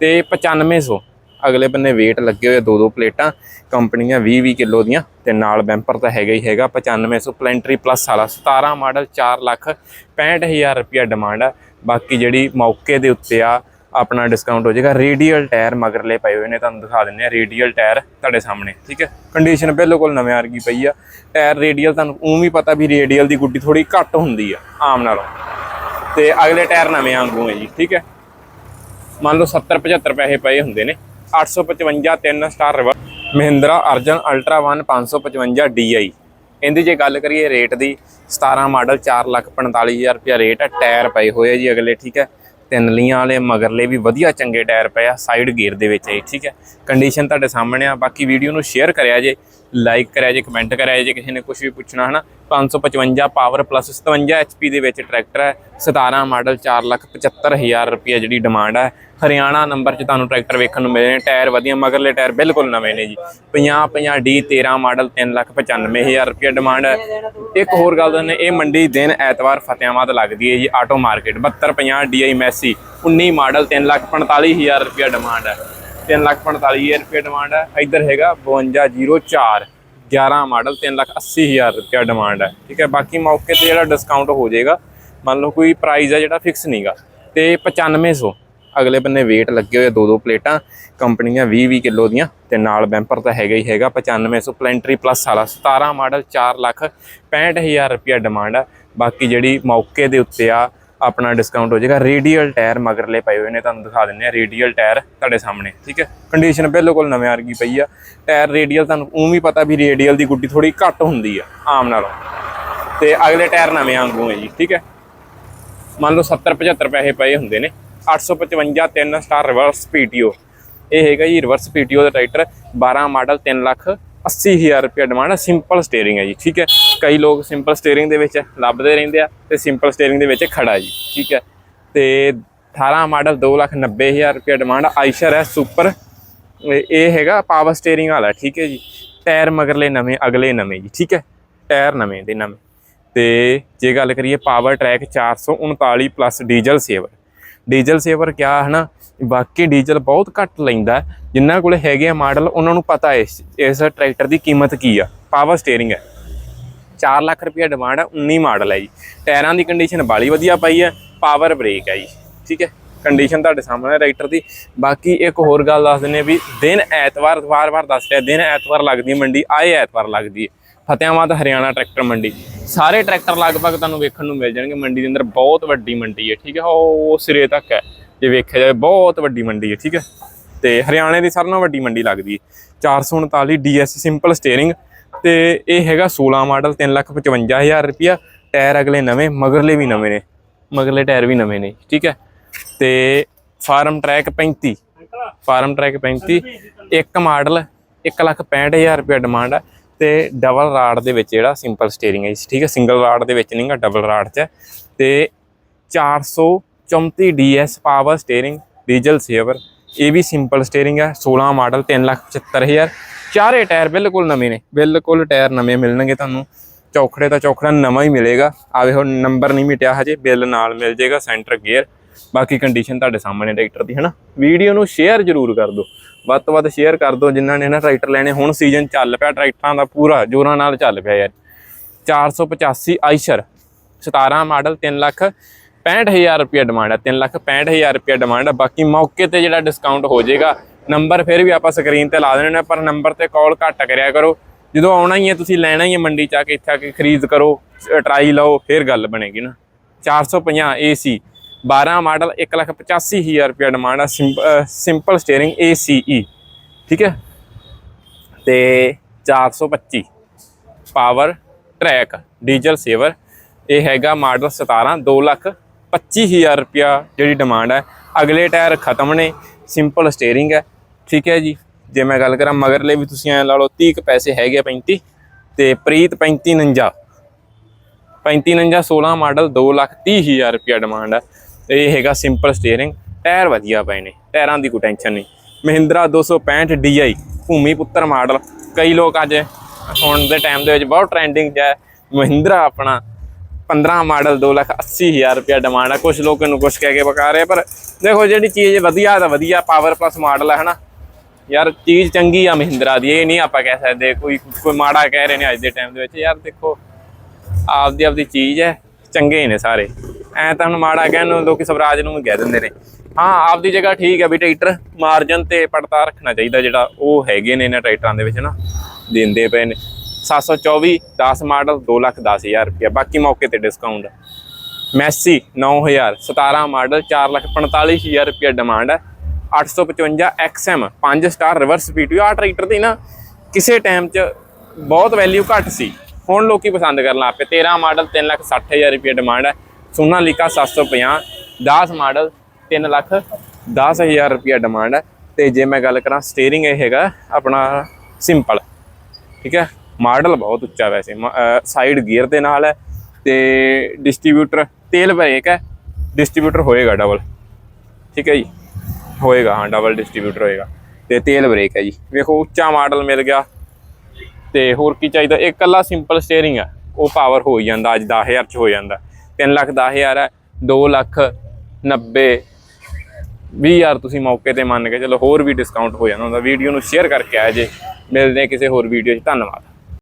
ਤੇ 9500 ਅਗਲੇ ਬੰਨੇ weight ਲੱਗੇ ਹੋਏ ਆ ਦੋ ਦੋ ਪਲੇਟਾਂ, ਕੰਪਨੀਆਂ 20 20 ਕਿਲੋ ਦੀਆਂ, ਤੇ ਨਾਲ ਬੈਂਪਰ ਤਾਂ ਹੈਗਾ ਹੀ ਹੈਗਾ 9500 ਪਲੈਂਟਰੀ ਪਲੱਸ ਵਾਲਾ 17 ਮਾਡਲ 4 ਲੱਖ 65000 ਰੁਪਿਆ ਡਿਮਾਂਡ ਆ। ਬਾਕੀ ਜਿਹੜੀ ਮੌਕੇ ਦੇ ਉੱਤੇ ਆ, ਆਪਣਾ ਡਿਸਕਾਊਂਟ ਹੋ ਜਾਏਗਾ ਰੇਡੀਅਲ ਟਾਇਰ ਮਗਰਲੇ ਪਏ ਹੋਏ ਨੇ, ਤੁਹਾਨੂੰ ਦਿਖਾ ਦਿੰਨੇ ਆ ਰੇਡੀਅਲ ਟਾਇਰ ਤੁਹਾਡੇ ਸਾਹਮਣੇ, ਠੀਕ ਹੈ? ਕੰਡੀਸ਼ਨ ਬਿਲਕੁਲ ਨਵੇਂ ਵਰਗੀ ਪਈ ਆ। ਟਾਇਰ ਰੇਡੀਅਲ ਤੁਹਾਨੂੰ ਉਹ ਵੀ ਪਤਾ ਵੀ ਰੇਡੀਅਲ ਦੀ ਗੁੱਡੀ ਥੋੜੀ ਘੱਟ ਹੁੰਦੀ ਆ, ਆਮ ਨਾਲੋਂ। ਤੇ ਅਗਲੇ ਟਾਇਰ ਨਵੇਂ ਵਾਂਗੂ ਹੈ ਜੀ, ਠੀਕ ਹੈ? ਮੰਨ ਲਓ 70 75 ਪੈਸੇ ਪਏ ਹੁੰਦੇ ਨੇ 855 3 star river Mahindra, Arjun ultra 1 555 DI ਇਹਦੀ ਜੇ ਗੱਲ ਕਰੀਏ ਰੇਟ ਦੀ 17 ਮਾਡਲ 445000 ਰੁਪਿਆ ਰੇਟ ਹੈ ਟਾਇਰ ਪਏ ਹੋਏ ਆ ਜੀ ਅਗਲੇ, ਠੀਕ ਹੈ। ਤਿੰਨ ਲੀਆਂ ਵਾਲੇ, ਮਗਰਲੇ ਵੀ ਵਧੀਆ ਚੰਗੇ ਟਾਇਰ ਪਏ ਆ ਸਾਈਡ ਗੇਅਰ ਦੇ ਵਿੱਚ ਹੈ ਠੀਕ ਹੈ। ਕੰਡੀਸ਼ਨ ਤੁਹਾਡੇ ਸਾਹਮਣੇ ਆ, ਬਾਕੀ ਵੀਡੀਓ ਨੂੰ ਸ਼ੇਅਰ ਕਰਿਆ ਜੇ ਲਾਈਕ ਕਰਿਆ ਜੇ ਕਮੈਂਟ ਕਰਿਆ ਜੇ, ਕਿਸੇ ਨੇ ਕੁਝ ਵੀ ਪੁੱਛਣਾ ਹਨਾ 555 ਪਾਵਰ ਪਲੱਸ 57 HP ਦੇ ਵਿੱਚ ਟਰੈਕਟਰ ਹੈ 17 ਮਾਡਲ 475000 ਰੁਪਏ ਜਿਹੜੀ ਡਿਮਾਂਡ ਹੈ ਹਰਿਆਣਾ ਨੰਬਰ 'ਚ ਤੁਹਾਨੂੰ ਟਰੈਕਟਰ ਵੇਖਣ ਨੂੰ ਮਿਲਣੇ ਟਾਇਰ ਵਧੀਆ, ਮਗਰਲੇ ਟਾਇਰ ਬਿਲਕੁਲ ਨਵੇਂ ਨੇ ਜੀ। 50 50 D 13 ਮਾਡਲ 395000 ਰੁਪਏ ਡਿਮਾਂਡ ਹੈ ਇੱਕ ਹੋਰ ਗੱਲ ਦੱਸਣੇ ਇਹ ਮੰਡੀ ਦਿਨ ਐਤਵਾਰ ਫਤਿਆਬਾਦ ਲੱਗਦੀ ਹੈ ਜੀ auto market 7250 DI Massey 19 model 345000 ਰੁਪਏ ਡਿਮਾਂਡ ਹੈ। 345000 ਰੁਪਏ ਡਿਮਾਂਡ ਹੈ। ਇੱਧਰ ਹੈਗਾ 5204 11 ਮਾਡਲ 380000 ਰੁਪਏ ਡਿਮਾਂਡ ਹੈ। ਠੀਕ ਹੈ, ਬਾਕੀ ਮੌਕੇ ਤੇ ਜਿਹੜਾ ਡਿਸਕਾਊਂਟ ਹੋ ਜਾਏਗਾ, ਮੰਨ ਲਓ ਕੋਈ ਪ੍ਰਾਈਸ ਹੈ ਜਿਹੜਾ ਫਿਕਸ ਨਹੀਂਗਾ ਤੇ 9500 ਅਗਲੇ ਬੰਨੇ weight ਲੱਗੇ ਹੋਏ ਆ ਦੋ ਦੋ ਪਲੇਟਾਂ, ਕੰਪਨੀਆਂ 20 20 ਕਿਲੋ ਦੀਆਂ, ਤੇ ਨਾਲ ਬੈਂਪਰ ਤਾਂ ਹੈਗਾ ਹੀ ਹੈਗਾ 9500 ਪਲੈਂਟਰੀ ਪਲੱਸ ਵਾਲਾ 17 ਮਾਡਲ 4 ਲੱਖ 65000 ਰੁਪਏ ਡਿਮਾਂਡ ਆ। ਬਾਕੀ ਜਿਹੜੀ ਮੌਕੇ ਦੇ ਉੱਤੇ ਆ, ਆਪਣਾ ਡਿਸਕਾਊਂਟ ਹੋ ਜਾਏਗਾ ਰੇਡੀਅਲ ਟਾਇਰ ਮਗਰਲੇ ਪਏ ਹੋਏ ਨੇ, ਤੁਹਾਨੂੰ ਦਿਖਾ ਦਿੰਨੇ ਆ ਰੇਡੀਅਲ ਟਾਇਰ ਤੁਹਾਡੇ ਸਾਹਮਣੇ, ਠੀਕ ਹੈ? ਕੰਡੀਸ਼ਨ ਬਿਲਕੁਲ ਨਵੇਂ ਆਰਗੀ ਪਈ ਆ। ਟਾਇਰ ਰੇਡੀਅਲ ਤੁਹਾਨੂੰ ਉਹ ਵੀ ਪਤਾ ਵੀ ਰੇਡੀਅਲ ਦੀ ਗੁੱਡੀ ਥੋੜੀ ਘੱਟ ਹੁੰਦੀ ਆ, ਆਮ ਨਾਲੋਂ। ਤੇ ਅਗਲੇ ਟਾਇਰ ਨਵੇਂ ਵਾਂਗੂ ਹੈ ਜੀ, ਠੀਕ ਹੈ? ਮੰਨ ਲਓ 70 75 ਪੈਸੇ ਪਏ ਹੁੰਦੇ ਨੇ। 855 3 ਸਟਾਰ ਰਿਵਰਸ ਪੀਟੀਓ ਇਹ ਹੈਗਾ ਜੀ ਰਿਵਰਸ ਪੀਟੀਓ ਦਾ ਟਰੈਕਟਰ 12 ਮਾਡਲ 3 ਲੱਖ 80000 ਰੁਪਏ ਡਿਮਾਂਡ ਹੈ ਸਿੰਪਲ ਸਟੀਅਰਿੰਗ ਹੈ ਜੀ, ਠੀਕ ਹੈ। ਕਈ ਲੋਕ ਸਿੰਪਲ ਸਟੀਅਰਿੰਗ ਦੇ ਵਿੱਚ ਲੱਭਦੇ ਰਹਿੰਦੇ ਆ ਤੇ ਸਿੰਪਲ ਸਟੀਅਰਿੰਗ ਦੇ ਵਿੱਚ ਖੜਾ ਜੀ, ਠੀਕ ਹੈ। ਤੇ 18 ਮਾਡਲ 290000 ਰੁਪਏ ਡਿਮਾਂਡ ਆਈਸ਼ਰ ਹੈ ਸੁਪਰ ਇਹ ਹੈਗਾ ਪਾਵਰ ਸਟੀਅਰਿੰਗ ਵਾਲਾ, ਠੀਕ ਹੈ ਜੀ। ਟਾਇਰ ਮਗਰਲੇ ਨਵੇਂ, ਅਗਲੇ ਨਵੇਂ ਜੀ, ਠੀਕ ਹੈ। ਟਾਇਰ ਨਵੇਂ ਦੇ ਨਵੇਂ। ਤੇ ਜੇ ਗੱਲ ਕਰੀਏ Powertrac 439 plus diesel saver diesel saver ਕਿਆ ਹੈ ਨਾ ਬਾਕੀ ਡੀਜ਼ਲ ਬਹੁਤ ਘੱਟ ਲੈਂਦਾ ਜਿਨ੍ਹਾਂ ਕੋਲੇ ਹੈਗੇ ਆ ਮਾਡਲ, ਉਹਨਾਂ ਨੂੰ ਪਤਾ ਹੈ, ਇਸ ਇਸ ਟਰੈਕਟਰ ਦੀ ਕੀਮਤ ਕੀ ਆ। ਪਾਵਰ ਸਟੀਅਰਿੰਗ ਹੈ। 4 ਲੱਖ ਰੁਪਏ ਡਿਮਾਂਡ ਹੈ 19 ਮਾਡਲ ਹੈ ਜੀ। ਟਾਇਰਾਂ ਦੀ ਕੰਡੀਸ਼ਨ ਬਾਲੀ ਵਧੀਆ ਪਈ ਹੈ ਪਾਵਰ ਬ੍ਰੇਕ ਹੈ ਜੀ। ਠੀਕ ਹੈ? ਕੰਡੀਸ਼ਨ ਤੁਹਾਡੇ ਸਾਹਮਣੇ ਟਰੈਕਟਰ ਦੀ। ਬਾਕੀ ਇੱਕ ਹੋਰ ਗੱਲ ਦੱਸ ਦਿੰਨੇ ਵੀ ਦਿਨ ਐਤਵਾਰ, ਵਾਰ-ਵਾਰ ਦੱਸ ਰਿਹਾ, ਦਿਨ ਐਤਵਾਰ ਲੱਗਦੀ ਮੰਡੀ, ਆਏ ਐਤਵਾਰ ਲੱਗਦੀ ਹੈ। ਫਤਿਆਬਾਦ ਹਰਿਆਣਾ ਟਰੈਕਟਰ ਮੰਡੀ। ਸਾਰੇ ਟਰੈਕਟਰ ਲਗਭਗ ਤੁਹਾਨੂੰ ਵੇਖਣ ਨੂੰ ਮਿਲ ਜਾਣਗੇ। ਮੰਡੀ ਦੇ ਅੰਦਰ ਬਹੁਤ ਵੱਡੀ ਮੰਡੀ ਹੈ, ਠੀਕ ਹੈ? ਉਹ ਸਿਰੇ ਤੱਕ ਹੈ। ਜੇ ਵੇਖਿਆ ਜਾਵੇ, ਬਹੁਤ ਵੱਡੀ ਮੰਡੀ ਹੈ, ਠੀਕ ਹੈ? ਤੇ ਹਰਿਆਣੇ ਦੀ ਸਾਰਿਆਂ ਨਾਲੋਂ ਵੱਡੀ ਮੰਡੀ ਲੱਗਦੀ ਹੈ। 439 ਡੀਐਸ ਸਿੰਪਲ ਸਟੀਅਰਿੰਗ ਤੇ ਇਹ ਹੈਗਾ 16 ਮਾਡਲ 355000 ਰੁਪਿਆ ਟਾਇਰ ਅਗਲੇ ਨਵੇਂ, ਮਗਰਲੇ ਵੀ ਨਵੇਂ ਨੇ। ਮਗਰਲੇ ਟਾਇਰ ਵੀ ਨਵੇਂ ਨੇ, ਠੀਕ ਹੈ? ਤੇ ਫਾਰਮ ਟਰੈਕ 35 ਫਾਰਮ ਟਰੈਕ 35 ਇੱਕ ਮਾਡਲ 165000 ਰੁਪਏ ਡਿਮਾਂਡ ਹੈ। ਤੇ ਡਬਲ ਰਾਡ ਦੇ ਵਿੱਚ ਜਿਹੜਾ ਸਿੰਪਲ ਸਟੀਅਰਿੰਗ ਹੈ ਜੀ, ਠੀਕ ਹੈ ਸਿੰਗਲ ਰਾਡ ਦੇ ਵਿੱਚ ਨਹੀਂਗਾ ਡਬਲ ਰਾਡ 'ਚ। ਹੈ ਤੇ 434 DS power steering diesel saver ਇਹ ਵੀ ਸਿੰਪਲ ਸਟੀਅਰਿੰਗ ਹੈ 16 ਮਾਡਲ 375000 ਚਾਰੇ ਟਾਇਰ ਬਿਲਕੁਲ ਨਵੇਂ ਨੇ ਬਿਲਕੁਲ ਟਾਇਰ ਨਵੇਂ ਮਿਲਣਗੇ ਤੁਹਾਨੂੰ। ਚੌਖੜੇ ਤਾਂ ਚੌਖੜਾ ਨਵਾਂ ਹੀ ਮਿਲੇਗਾ। ਆਵੇ ਹੁਣ ਨੰਬਰ ਨਹੀਂ ਮਿਟਿਆ ਹਜੇ ਬਿੱਲ ਨਾਲ ਮਿਲ ਜਾਏਗਾ ਸੈਂਟਰ ਗੇਅਰ ਬਾਕੀ ਕੰਡੀਸ਼ਨ ਤੁਹਾਡੇ ਸਾਹਮਣੇ ਟਰੈਕਟਰ ਦੀ ਹਨਾ? ਵੀਡੀਓ ਨੂੰ ਸ਼ੇਅਰ ਜ਼ਰੂਰ ਕਰ ਦਿਓ। ਵੱਧ ਤੋਂ ਵੱਧ ਸ਼ੇਅਰ ਕਰ ਦਿਓ ਜਿਨ੍ਹਾਂ ਨੇ ਨਾ ਟਰੈਕਟਰ ਲੈਣੇ, ਹੁਣ ਸੀਜ਼ਨ ਚੱਲ ਪਿਆ ਟਰੈਕਟਰਾਂ ਦਾ ਪੂਰਾ, ਜੋਰਾਂ ਨਾਲ ਚੱਲ ਪਿਆ ਯਾਰ। 485 ਆਈਸ਼ਰ 17 ਮਾਡਲ 3 ਲੱਖ 65000 ਰੁਪਏ ਡਿਮਾਂਡ ਹੈ 3 ਲੱਖ 65000 ਰੁਪਏ ਡਿਮਾਂਡ ਹੈ ਬਾਕੀ ਮੌਕੇ ਤੇ ਜਿਹੜਾ ਡਿਸਕਾਊਂਟ ਹੋ ਜਾਏਗਾ ਨੰਬਰ ਫਿਰ ਵੀ ਆਪਾਂ ਸਕਰੀਨ ਤੇ ਲਾ ਦੇਣੇ ਨੇ, ਪਰ ਨੰਬਰ ਤੇ ਕਾਲ ਘੱਟ ਕਰਿਆ ਕਰੋ। ਜਦੋਂ ਆਉਣਾ ਹੀ ਹੈ, ਤੁਸੀਂ ਲੈਣਾ ਹੀ ਹੈ ਮੰਡੀ ਚ ਆ ਕੇ ਇੱਥੇ ਆ ਕੇ ਖਰੀਦ ਕਰੋ ਟਰਾਈ ਲਓ, ਫਿਰ ਗੱਲ ਬਣੇਗੀ ਨਾ। 450 AC 12 ਮਾਡਲ 185000 ਰੁਪਏ ਡਿਮਾਂਡ ਹੈ ਸਿੰਪਲ ਸਟੀਅਰਿੰਗ ACE ਠੀਕ ਹੈ? ਤੇ 425 ਪਾਵਰ ਟਰੈਕ ਡੀਜ਼ਲ ਸੇਵਰ ਇਹ ਹੈਗਾ ਮਾਡਲ 17 2 ਲੱਖ 25000 ਰੁਪਿਆ ਜਿਹੜੀ ਡਿਮਾਂਡ ਹੈ ਅਗਲੇ ਟਾਇਰ ਖਤਮ ਨੇ ਸਿੰਪਲ ਸਟੀਅਰਿੰਗ ਹੈ, ਠੀਕ ਹੈ ਜੀ? ਜੇ ਮੈਂ ਗੱਲ ਕਰਾਂ ਮਗਰਲੇ ਵੀ ਤੁਸੀਂ ਐ ਲਾ ਲਓ 30 ਕੁ ਪੈਸੇ ਹੈਗੇ ਆ 35 ਤੇ ਪ੍ਰੀਤ 3549 3549 16 ਮਾਡਲ 2 ਲੱਖ 30000 ਰੁਪਿਆ ਡਿਮਾਂਡ ਹੈ ਇਹ ਹੈਗਾ ਸਿੰਪਲ ਸਟੀਅਰਿੰਗ ਟਾਇਰ ਵਧੀਆ ਪਏ ਨੇ ਟਾਇਰਾਂ ਦੀ ਕੋਈ ਟੈਨਸ਼ਨ ਨਹੀਂ। ਮਹਿੰਦਰਾ 265 DI ਭੂਮੀ ਪੁੱਤਰ ਮਾਡਲ। ਕਈ ਲੋਕ ਅੱਜ ਹੁਣ ਦੇ ਟਾਈਮ ਦੇ ਵਿੱਚ ਬਹੁਤ ਟ੍ਰੈਂਡਿੰਗ 'ਚ ਹੈ। ਮਹਿੰਦਰਾ ਆਪਣਾ 15 ਮਾਡਲ 2 ਲੱਖ 80 ਹਜ਼ਾਰ ਰੁਪਇਆ ਡਿਮਾਂਡ ਹੈ ਕੁਝ ਲੋਕ ਇਹਨੂੰ ਕੁਝ ਕਹਿ ਕੇ ਬਕਾ ਰਹੇ ਆ, ਪਰ ਦੇਖੋ ਜਿਹੜੀ ਚੀਜ਼ ਵਧੀਆ ਤਾਂ ਵਧੀਆ ਪਾਵਰ ਪਲੱਸ ਮਾਡਲ ਹੈ ਹਨਾ। ਯਾਰ ਚੀਜ਼ ਚੰਗੀ ਆ ਮਹਿੰਦਰਾ ਦੀ ਇਹ ਨਹੀਂ ਆਪਾਂ ਕਹਿ ਸਕਦੇ ਕੋਈ ਕੋਈ ਮਾੜਾ ਕਹਿ ਰਹੇ ਨੇ ਅੱਜ ਦੇ ਟਾਈਮ ਦੇ ਵਿੱਚ। ਯਾਰ ਦੇਖੋ ਆਪਦੀ ਆਪਦੀ ਚੀਜ਼ ਹੈ ਚੰਗੇ ਨੇ ਸਾਰੇ। ਐ ਤਾਂ ਹੁਣ ਮਾੜਾ ਕਹਿਣ ਨੂੰ ਲੋਕੀ ਸਵਰਾਜ ਨੂੰ ਵੀ ਕਹਿ ਦਿੰਦੇ ਨੇ। ਹਾਂ, ਆਪਦੀ ਜਗ੍ਹਾ ਠੀਕ ਹੈ ਵੀ ਟਰੈਕਟਰ ਮਾਰਜਨ ਤੇ ਪੜਤਾ ਰੱਖਣਾ ਚਾਹੀਦਾ ਜਿਹੜਾ ਉਹ ਹੈਗੇ ਨੇ ਇਹਨਾਂ ਟਰੈਕਟਰਾਂ ਦੇ ਵਿੱਚ ਨਾ, ਦਿੰਦੇ ਪਏ ਨੇ। 724 10 ਮਾਡਲ 2 ਲੱਖ 10 ਹਜ਼ਾਰ ਰੁਪਇਆ। ਬਾਕੀ ਮੌਕੇ ਤੇ ਡਿਸਕਾਊਂਟ ਮੈਸੀ 9000 17 ਮਾਡਲ 4 ਲੱਖ 45 ਹਜ਼ਾਰ ਰੁਪਇਆ ਡਿਮਾਂਡ ਹੈ 855 XM 5 ਸਟਾਰ ਰਿਵਰਸ ਪੀਟੀਓ ਆ ਟਰੈਕਟਰ ਦੀ ਨਾ ਕਿਸੇ ਟਾਈਮ 'ਚ ਬਹੁਤ ਵੈਲਿਊ ਘੱਟ ਸੀ। ਹੁਣ ਲੋਕੀ ਪਸੰਦ ਕਰਨ ਲੱਗ ਪਏ। 13 ਮਾਡਲ 3 ਲੱਖ 60 ਹਜ਼ਾਰ ਰੁਪਇਆ ਡਿਮਾਂਡ ਹੈ ਸੋਨਾ ਲੀਕਾ 750 10 ਮਾਡਲ 3 ਲੱਖ 10 ਹਜ਼ਾਰ ਰੁਪਇਆ ਡਿਮਾਂਡ ਹੈ। ਤੇ ਜੇ ਮੈਂ ਗੱਲ ਕਰਾਂ ਸਟੀਅਰਿੰਗ ਇਹ ਹੈਗਾ ਆਪਣਾ ਸਿੰਪਲ ਠੀਕ ਹੈ? ਮਾਡਲ ਬਹੁਤ ਉੱਚਾ ਵੈਸੇ। ਸਾਈਡ ਗੀਅਰ ਦੇ ਨਾਲ ਹੈ ਤੇ ਡਿਸਟ੍ਰੀਬਿਊਟਰ ਤੇਲ ਬ੍ਰੇਕ ਹੈ। ਡਿਸਟ੍ਰੀਬਿਊਟਰ ਹੋਏਗਾ ਡਬਲ ਠੀਕ ਹੈ ਜੀ? ਹੋਏਗਾ, ਹਾਂ ਡਬਲ ਡਿਸਟ੍ਰੀਬਿਊਟਰ ਹੋਏਗਾ। ਤੇ ਤੇਲ ਬ੍ਰੇਕ ਹੈ ਜੀ। ਵੇਖੋ, ਉੱਚਾ ਮਾਡਲ ਮਿਲ ਗਿਆ। ਤੇ ਹੋਰ ਕੀ ਚਾਹੀਦਾ? ਇਹ ਇਕੱਲਾ ਸਿੰਪਲ ਸਟੀਅਰਿੰਗ ਆ ਉਹ ਪਾਵਰ ਹੋ ਜਾਂਦਾ, ਅੱਜ 10000 ਚ ਹੋ ਜਾਂਦਾ। 3 ਲੱਖ 10000 ਹੈ 2 ਲੱਖ 90 20000 ਤੁਸੀਂ ਮੌਕੇ ਤੇ ਮੰਨ ਕੇ ਚਲੋ ਹੋਰ ਵੀ ਡਿਸਕਾਊਂਟ ਹੋ ਜਾਂਦਾ ਹੁੰਦਾ। ਵੀਡੀਓ ਨੂੰ ਸ਼ੇਅਰ ਕਰਕੇ ਆ ਜੇ। ਮਿਲਦੇ ਕਿਸੇ ਹੋਰ ਵੀਡੀਓ 'ਚ। ਧੰਨਵਾਦ।